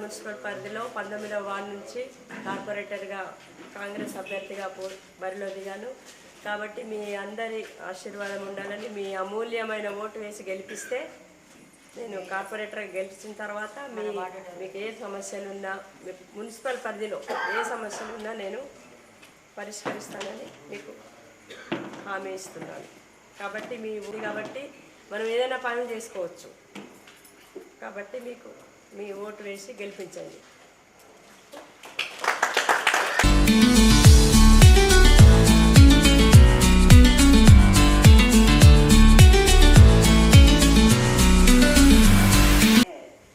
Municipal పరిధిలో పంతొమ్మిదవ ward నుంచి కార్పొరేటర్గా కాంగ్రెస్ అభ్యర్థిగా పో బరిలో దిగాను. కాబట్టి మీ అందరి ఆశీర్వాదం ఉండాలని మీ అమూల్యమైన ఓటు వేసి గెలిపిస్తే నేను కార్పొరేటర్గా గెలిచిన తర్వాత మీ మీకు ఏ సమస్యలు ఉన్నా మీ మున్సిపల్ పరిధిలో ఏ సమస్యలు ఉన్నా నేను పరిష్కరిస్తానని మీకు హామీ ఇస్తున్నాను. కాబట్టి మీ ఊరి కాబట్టి మనం ఏదైనా పనులు చేసుకోవచ్చు. కాబట్టి మీకు మీ ఓటు వేసి గెలిపించండి.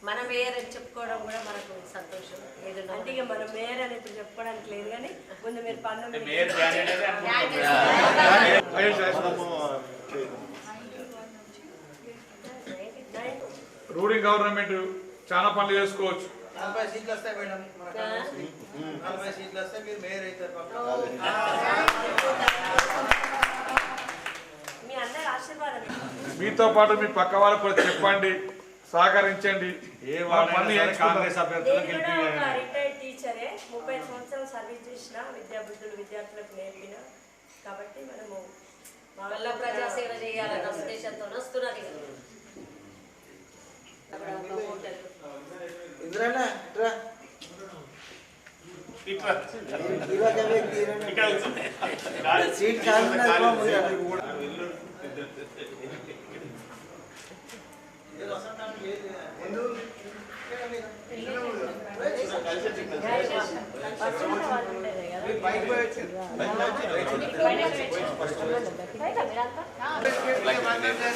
మన మేయర్ అని చెప్పుకోవడం కూడా మనకు సంతోషం. ఏదైనా అంటే ఇక మనం మేయర్ అని ఇప్పుడు చెప్పుకోవడానికి లేదు కానీ ముందు మీరు అనుకుంటున్నాం రూలింగ్ గవర్నమెంట్ చాలా పనులు చేసుకోవచ్చు. నలభై సీట్లు వస్తాయి మేడం. నలభై సీట్లు వస్తే మీరు మేయర్ అవుతారు మీతో పాటు మీ పక్క వాళ్ళకు కూడా చెప్పండి సహకరించండి. ఏ. కాంగ్రెస్ రిటైర్డ్ టీచరే ముప్పై సంవత్సరాలు సర్వీస్ చేసిన విద్యాబుద్ధులు విద్యార్థులకు నేర్పిన. కాబట్టి మనము మా వల్ల ప్రజాసేవ చేయాలన్న ఉద్దేశంతో వస్తున్నది ఇంద్రన్న ఇట్రా. ఇలాగ వ్యక్తి. సీట్.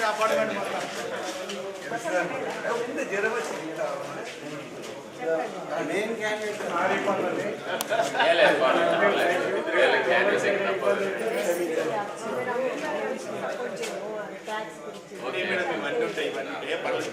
అపార్ట్మెంట్ మొత్తం. ముందు జ్వరం వచ్చింది. మెయిన్ క్యాండిడేట్ ఓకే మేడం ఇవన్నీ ఉంటాయి ఇవన్నీ ఏ పర్లేదు